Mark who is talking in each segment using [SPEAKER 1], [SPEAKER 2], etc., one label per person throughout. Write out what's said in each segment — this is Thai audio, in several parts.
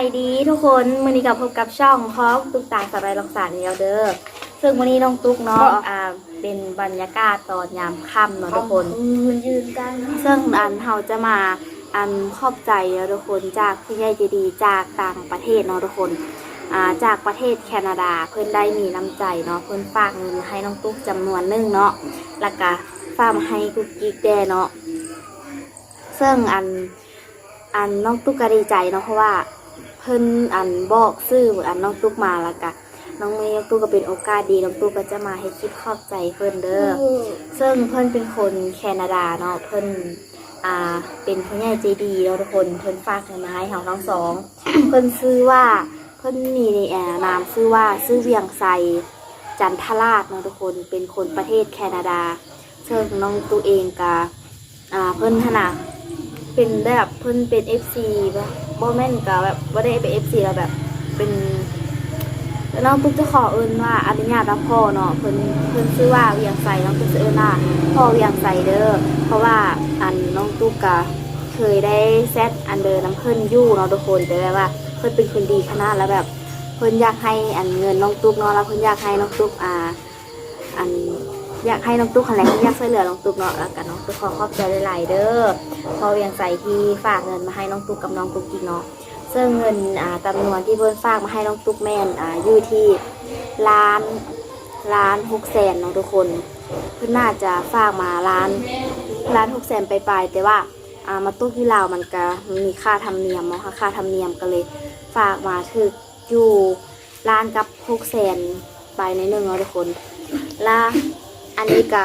[SPEAKER 1] ายดีทุกคนมื้อนี้กับพบกับช่องคอกตุ๊กตาสบายลองสารเดียวเด้อซึ่งวันนี้น้องตุ๊กเนาะอ่าเป็นบรรยากาศตอนยามค่ำเนาะทุกคน
[SPEAKER 2] มันยืนกัน
[SPEAKER 1] ซึ่งอันเราจะมาอันขอบใจเนาะทุกคนจากผู้ใหญ่ใจดีจากต่างประเทศเนาะทุกคนอ่าจากประเทศแคนาดาเพิ่นได้มีน้ำใจเนาะเพิ่นฝากเงินมาให้น้องตุ๊กจำนวนหนึงเนาะแล้วก็ฝากมาให้กุ๊กกิ๊กแดเนาะซึ่งอันอันน้องตุ๊กก็ดีใจเนาะเพราะว่า เพิ่นอันบอกซื้ออันน้องตุ๊กมาแล้วก็น้องเมย์น้องตุ๊กก็เป็นโอกาสดีน้องตุ๊กก็จะมาให้คลิปขอบใจเพิ่นเด้อซึ่งเพิ่นเป็นคนแคนาดาเนาะเพิ่นอ่าเป็นผู้ใหญ่ใจดีเราะทุกคนเพิ่นฝากเงินมาให้เราทั้งสองเพิ่นซื้อว่าเพิ่นมีในแอนามซื้อว่าซื้อเวียงไซจันทราชเนาะทุกคนเป็นคนประเทศแคนาดาซึ่งน้องตัวเองกะอ่าเพิ่นขนาดเป็นแบบเพิ่นเป็น FC แบ บบ่แม่นกะแบบบ่ได้เป็น FC แล้วแบบเป็นน้องตุ๊กจะขอเอินว่าอนุญาตรับพ่อเนาะเพิ่นเพิ่นชื่อว่าเวียงใสน้องตุ๊กจะเอินว่าพ่อเวียงใสเด้อเพราะว่าอันน้องตุ๊กกะเคยได้แซดอันเดอร์น้ำเพิ่นยู่เนาะทุกคนแต่แบบว่าเพิ่นเป็นคนดีขนาดแล้วแบบ เพิ่นอยากให้อันเงินน้องตุ๊กเนาะแล้วเพิ่นอยากให้น้องตุ๊กอ่า อัน อยากให้น้องตุ๊กอะไรเพิ่นอยากช่วยเหลือน้องตุ๊กเนาะแล้วกันน้องตุ๊กขอขอบใจหลายๆเด้อพอเวียงใส่ที่ฝากเงินมาให้น้องตุ๊กกับน้องตุ๊กกินเนาะซึ่งเงินจำนวนที่เพิ่นฝากมาให้น้องตุ๊กแม่นอ่าอยู่ที่ล้านล้านหกแสนเนาะทุกคน เพิ่นน่าจะฝากมาล้านล้านหกแสนไปลายแต่ว่ามาตุ๊กที่ลาวมันก็มีค่าธรรมเนียมเนาะค่าธรรมเนียมก็เลยฝากมาถึกอยู่ล้านกับหกแสนไปในหนึ่งเนาะทุกคนละ อันนี้ก็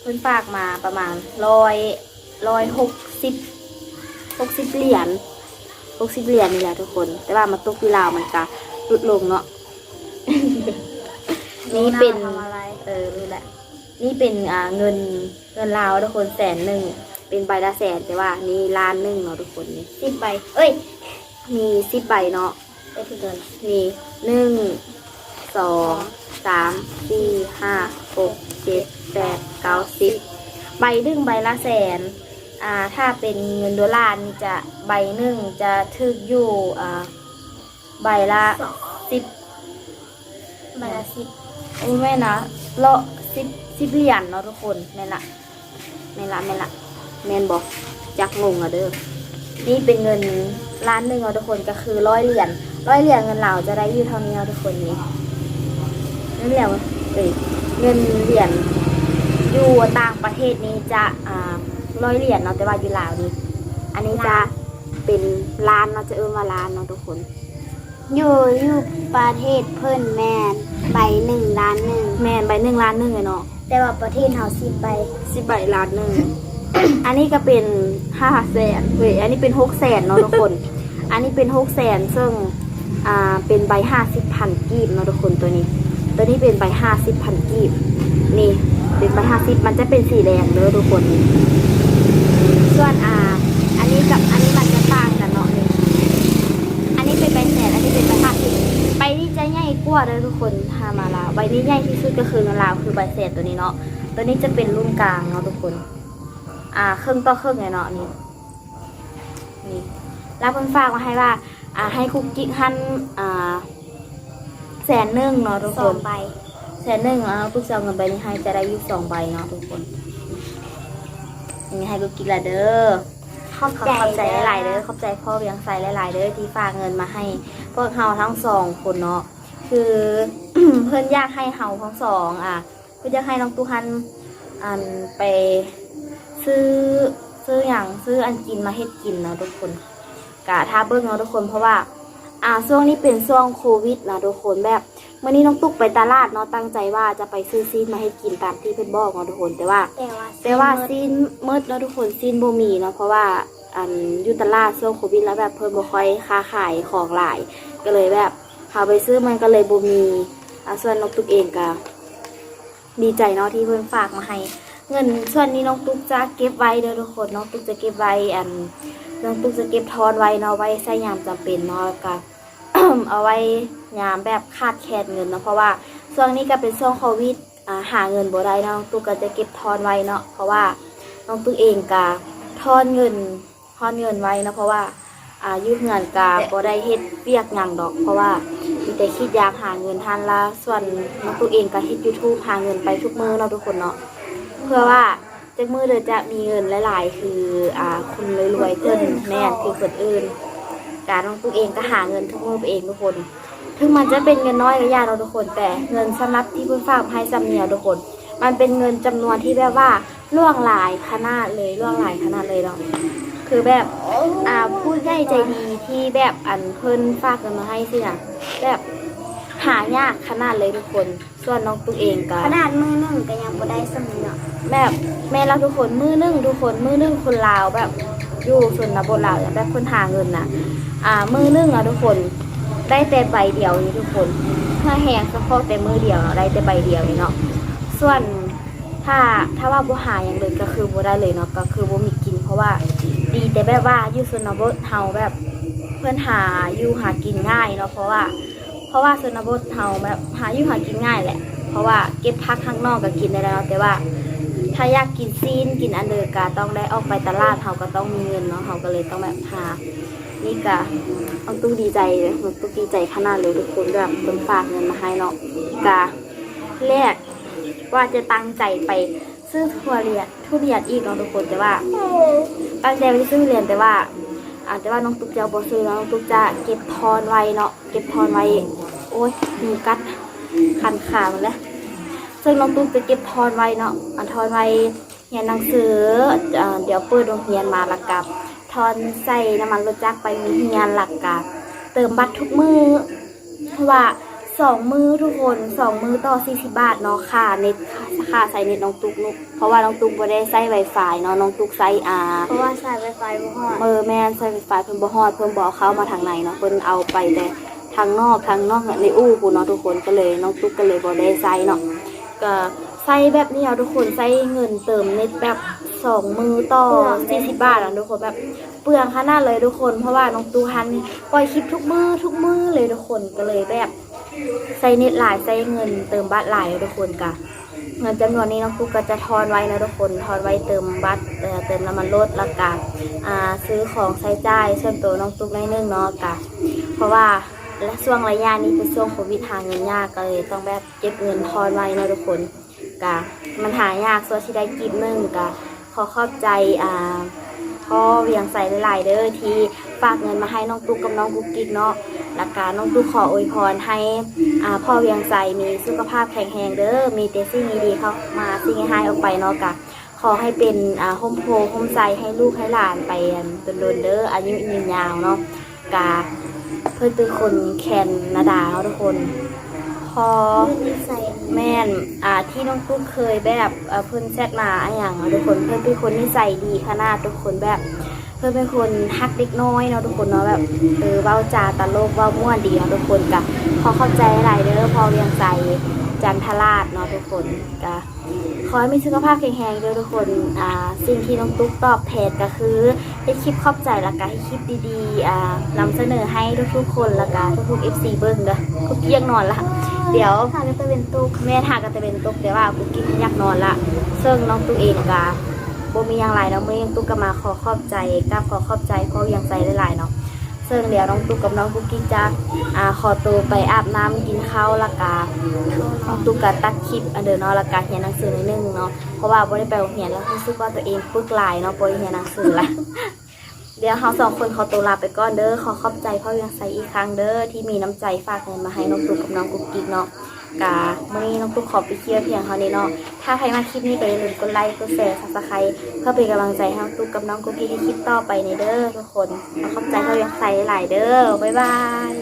[SPEAKER 1] เพิ่นฝากมาประมาณร้อยร้อยหกสิบหกสิบเหรียญหกสิบเหรียญนี่แหละทุกคน แต่ว่ามาตกที่ลาวมันก็ลดลงเนาะนี่เป็น
[SPEAKER 2] ทำอะไร
[SPEAKER 1] เออรู้แหละนี่เป็นอ่าเงินเงินลาวทุกคนแสนหนึ่งเป็นใบละแสนแต่ว่านี่ล้านหนึ่งเนาะทุกคนนี่
[SPEAKER 2] สิบใบ เอ้ย
[SPEAKER 1] มีสิบใบเนาะ
[SPEAKER 2] ไปถึงเดิน
[SPEAKER 1] นี่หนึ่งสอง สามสี่ห้าหกเจ็ดแปดเก้าสิบใบหนึ่งใบละแสนอ่าถ้าเป็นเงินดอลลาร์นี่จะใบหนึ่งจะถึกอยู่อ่าใบละสิบ
[SPEAKER 2] ใบละสิบ
[SPEAKER 1] อุ้ยแม่นะเละสิบสิบเหรียญเนาะทุกคนแม่นละแม่นละแม่นละแม่นบอกจักงงอะเด้อนี่เป็นเงินล้านหนึ่งเอาทุกคนก็คือร้อยเหรียญร้อยเหรียญเงินเหล่าจะได้อยู่เท่านี้เอาทุกคนนี่ นั่นแหละเอ้ยเงินเหรียญอยู่ต่างประเทศนี้จะอ่าร้อยเหรียญเนาะแต่ว่าอยู่ลาวนี่อันนี้จะเป็นล้านเนาะจะเอิ้นว่าล้านเนาะทุกคน
[SPEAKER 2] อยู่อยู่ประเทศเพิ่นแมนใบหนึ่งล้านหนึ่ง
[SPEAKER 1] แม่นใบหนึ่งล้านหนึ่งเลยเนาะ
[SPEAKER 2] แต่ว่าประเทศเฮาสิบใบ
[SPEAKER 1] สิบใบล้านหนึ่งอันนี้ก็เป็นห้าแสนเฮ้ยอันนี้เป็นหกแสนเนาะทุกคน อันนี้เป็นหกแสนซึ่งอ่าเป็นใบห้าสิบพันกีบเนาะทุกคนตัวนี้ ตัวนี้เป็นใบห้าสิบพันกีบ นี่เป็นใบห้าสิบมันจะเป็นสีแดงเด้อทุกคนส่วนอ่าอันนี้กับอันนี้มันจะต่างกันเนาะนี่อันนี้เป็นใบแสนอันนี้เป็นใบห้าสิบใบนี้จะใหญ่กว่าเลยทุกคนถ้ามาลาวใบนี้ใหญ่ที่สุดก็คือเงลาวคือใบแสนตัวนี้เนาะตัวนี้จะเป็นรุ่นกลางเนาะทุกคน อ่าเครึ่องต่อครึ่องเลยเนาะนี่นี่แล้วเพิ่นฝากมาให้ว่า อ่าให้คุกกิ๊กหั่นอ่า สนหนึ่งเนาะทุก
[SPEAKER 2] ส
[SPEAKER 1] ค
[SPEAKER 2] อง
[SPEAKER 1] น
[SPEAKER 2] ใบ
[SPEAKER 1] แสนหนึ่งอะปุ๊กจะเอาเงินใบนี้ให้จะได้ยี่สิบสองใบเนาะทุกคนนี่ให้กุ๊กกิ๊กละเด้อ
[SPEAKER 2] ขอบ
[SPEAKER 1] ขอ
[SPEAKER 2] ใจ
[SPEAKER 1] ขอบใจหลายๆเด้อขอบใจพ่อเวียงใสหลายๆเด้อที่ฝากเงินมาให้ พวกเฮาทั้งสองคนเนาะคือ เพื่อนอยากให้เฮาทั้งสองอะเพื่อนอยากให้น้องตุฮันอันไปซื้อซื้ออย่างซื้ออันกินมาเฮ็ดกินเนาะทุกคนกะท่าเบิ้งเนาะทุกคนเพราะว่า อ่าช่วงนี้เป็นช่วงโควิดนะทุกคนแบบเมื่อนี้น้องตุ๊กไปตลาดเนาะตั้งใจว่าจะไปซื้อซีนมาให้กินตามที่เพื่อนบอกเนาะทุกคนแต่ว่า
[SPEAKER 2] แต่ว่า
[SPEAKER 1] แต่ว่าซีนมืดแล้วทุกคนซีนบ่มีเนาะเพราะว่าอันอยุตลาดช่วงโควิดแล้วแบบเพิ่นบ่ค่อยค้าขายของหลาย ก็เลยแบบพาไปซื้อมันก็เลยบ่มีอ่าส่วนน้องตุ๊กเองก็ดีใจเนาะที่เพิ่นฝากมาให้ เงินส่วนนี้น้องตุ๊กจะเก็บไว้เด้อทุกคนน้องตุ๊กจะเก็บไว้อันน้องตุ๊กจะเก็บทอนไว้เนาะไว้ใช้ยามจำเป็นเนาะแล้วก็ เอาไว้ยามแบบขาดแคลนเงินเนาะเพราะว่าช่วงนี้ก็เป็นช่วงโควิดหาเงินบ่ได้เนาะน้องตุ๊กก็จะเก็บทอนไว้เนาะเพราะว่าน้องตุ๊กเองก็ทอนเงินทอนเงินไว้เนาะเพราะว่าอายู่เฮือนก็บ่ได้เฮ็ดเวียกหยังดอก เพราะว่ามีแต่คิดอยากหาเงินทานละส่วนน้องตัวเองก็เฮ็ด YouTube หาเงินไปทุกมื้อเนาะทุกคนเนาะเพื่อว่าจักมือเด้อจะมีเงินหลาย ๆ คืออ่าคนรวยๆเพิ่นแม่นคือคนอื่น การน้องตัวเองก็หาเงินทุกมื้อเองทุกคน ถึงมันจะเป็นเงินน้อยก็ยากเราะทุกคน แต่เงินสำหรับที่เพิ่นฝากมาให้จำเนียวทุกคน มันเป็นเงินจำนวนที่แบบว่าล่วงหลายขนาดเลยล่วงหลายขนาดเลยเนาะคือแบบอ่าผู้ใหญ่ใจดีที่แบบอันเพิ่นฝากเงินมาให้สินะแบบหายากขนาดเลยทุกคน ส่วนน้องตุ๊กเองก็
[SPEAKER 2] ขนาดมือหนึ่งก็ยังบ่ได้สำเนาะ
[SPEAKER 1] แบบแม่เราทุกคนมือหนึงทุกคนมือหนึงคนลาวแบบ อยู่ส่วนบทลาวอย่าแบบคนหาเงินนะอ่ามือหนึ่งอะทุกคนได้แต่ใบเดียวนี่ทุกคนเพื่อแหงเฉพาะแต่มือเดียวเนาะได้แต่ใบเดียวนี่เนาะส่วนถ้าถ้าว่าบ่หาอย่างเลยก็คือบ่ได้เลยเนาะก็คือบ่มีกิน เพราะว่าดีแต่แบบว่าอยู่ส่วนบทเฮาแบบเพื่อนหาอยู่หากินง่ายเนาะเพราะว่า เพราะว่าส่วนบทเฮาแบบหาอยู่หากินง่ายแหละ เพราะว่าเก็บพักข้างนอกก็กินได้แล้วแต่ว่า ถ้าอยากกินซีนกินอันเดอร์กาต้องได้ออกไปตลาดเขาก็ต้องมีเงินเนาะเขาก็เลยต้องแบบหานี่กะต้องตู้ดีใจเลยตู้ดีใจขนาดเลยทุกคนแบบคนฝากเงินมาให้เนาะกะแรกว่าจะตั้งใจไปซื้อทุเรียนทุเรียนอีกเนาะทุกคนแต่ว่าตั้งใจไปซื้อเรียนแต่ว่า อาจจะว่าน้องตุ๊กจะเอาบอซื้อน้องตุ๊กจะเก็บทอนไว้เนาะเก็บทอนไว้ โอ้ยมีกัดคันขาหมดแล้ว ซึ่งน้องตุ๊กจะเก็บทอนไว้เนาะอันทอนไว้เรียนหนังสือเอ่อเดี๋ยวเปิดโรงเรียนมาหลักกับ ทอนใส่น้ำมันรถจักรไปมีเรียนหลักกับเติมบัตรทุกมือเพราะว่าสองมือทุกคนสองมือต่อสี่สิบบาทเนาะค่าเน็ตค่าค่าใส่เน็ตน้องตุ๊กนุกเพราะว่าน้องตุ๊กบ่ได้ใช้ไวไฟเนาะน้องตุ๊กใช้อ่า
[SPEAKER 2] เพราะว่าสายไวไฟบ่ฮอด
[SPEAKER 1] เออแม่นใส่ไฟฟ้าเพิ่นบ่ฮอดเพิ่นบ่เอาเข้ามาทางในเนาะเพิ่นเอาไปแต่ทางนอกทางนอกในอู้พูนเนาะทุกคนก็เลยน้องตุ๊กก็เลยบ่ได้ใส่เนาะ ก็ใส่แบบนี้เอาทุกคนใส่เงินเติมเน็ตแบบสองมือต่อ40บาทอะทุกคนแบบเปลืองขนาดเลยทุกคน เพราะว่าน้องตุ๊กฮันปล่อยคลิปทุกมือทุกมือเลยทุกคนก็เลยแบบใส่เน็ตหลายใส่เงินเติมบัตรหลายทุกคนกะเงินจำนวนนี้น้องปุ๊กก็จะทอนไว้นะทุกคนทอนไว้เติมบัตรเติมน้ำมันรถล้วก็อ่าซื้อของใช้จ่ายส่วนตัวน้องตุ๊กได้เนื่งเนาะกะเพราะว่า และช่วงระยะนี้เป็นช่วงโควิดหาเงินยากก็เลยต้องแบบเก็บเงินทอนไว้นะทุกคนกะมันหายากส่วนที่ได้กินนึ่งกะขอขอบใจอ่าพ่อเวียงใส่หลายๆเด้อที่ฝากเงินมาให้น้องตุ๊กกับน้องกุ๊กกิ๊กเนาะและกการน้องตุ๊กขออวยพรให้อ่าพ่อเวียงใจมีสุขภาพแข็งแรงเด้อมีแต่สิ่งดีๆเข้ามาสิ่งให้ออกไปเนาะกะขอให้เป็นอ่าโฮมโพโฮมใจให้ลูกให้หลานไปอันโดนเด้ออายุยืนยาวเนาะกะ เพื่อนเป็นคนแคนนาดาทุกคน พอแม่นอ่าที่น้องตุ๊กเคยแบบเอ่อนแชทมาอย่างทุกคนเพิ่อนเป็นคนนิสัยดีขนาดทุกคนแบบ เพิ่อนเป็นคนฮักเด็กน้อยเนาะทุกคนเนาะแบบเออเว้าจาตลกเว้าม่วนดีเนาะทุกคนกะขอเข้าใจหลายเด้อพอเรียงใจจันทราชเนาะทุกคนกะ ขอให้มีสุขภาพแข็งแรงด้อทุกคนอ่าสิ่งที่น้องตุ๊กตอบแทนก็คือให้คลิปขอบใจแล้วก็ให้คลิปดีๆอ่านำเสนอให้ทุกๆคนแล้วก็ทุกๆ FC เบิ่งเด้อคุกเกียงนอนละเดี๋ยว
[SPEAKER 2] ถ้าจะเป็นตุก
[SPEAKER 1] แม่ทาก็จะเป็นตุกแต่ว่ากุ๊กกิ๊กอยากนอนละซึ่งน้องตุ๊กเองกะบ่มีอย่างไรเนาะเมื่อยังตุ๊กก็มาขอขอบใจกราบขอขอบใจเพราะยังใจหลายๆเนาะ ซึ่งเดี๋ยวน้องตุ๊กกับน้องกุ๊กกี้จะอ่าขอตัวไปอาบน้ำกินข้าวละกาน้องตุ๊กก็ตัดคลิปอันเดอร์นาะละกาเรียนหนังสือนิดนึงเนาะเพราะว่าบ่ได้ไปโรงเรียนแล้วรู้สึกว่าตัวเองปึกหลายเนาะบ่ได้เรียนหนังสือละ เดี๋ยวเขาสองคนขอตัวลาไปก่อนเด้อขอขอบใจพ่อยังใสอีกครั้งเด้อที่มีน้ำใจฝากเงินมาให้น้องตุ๊กกับน้องกุ๊กกิ๊กเนาะ กามื่อนี้น้องตุ๊กขอไปเที่ยวเพียงเท่านี้เนาะ ถ้าใครมาคลิปนี้ก็อย่าลืมกดไลค์กดแชร์ซับสไครต์เพื่อเป็นกำลังใจให้น้องตุ๊กกับน้องกุ๊กกี้ที่คลิปต่อไปในเด้อทุกคนขอบใจเขาอย่างใส่หลายเด้อบ๊ายบาย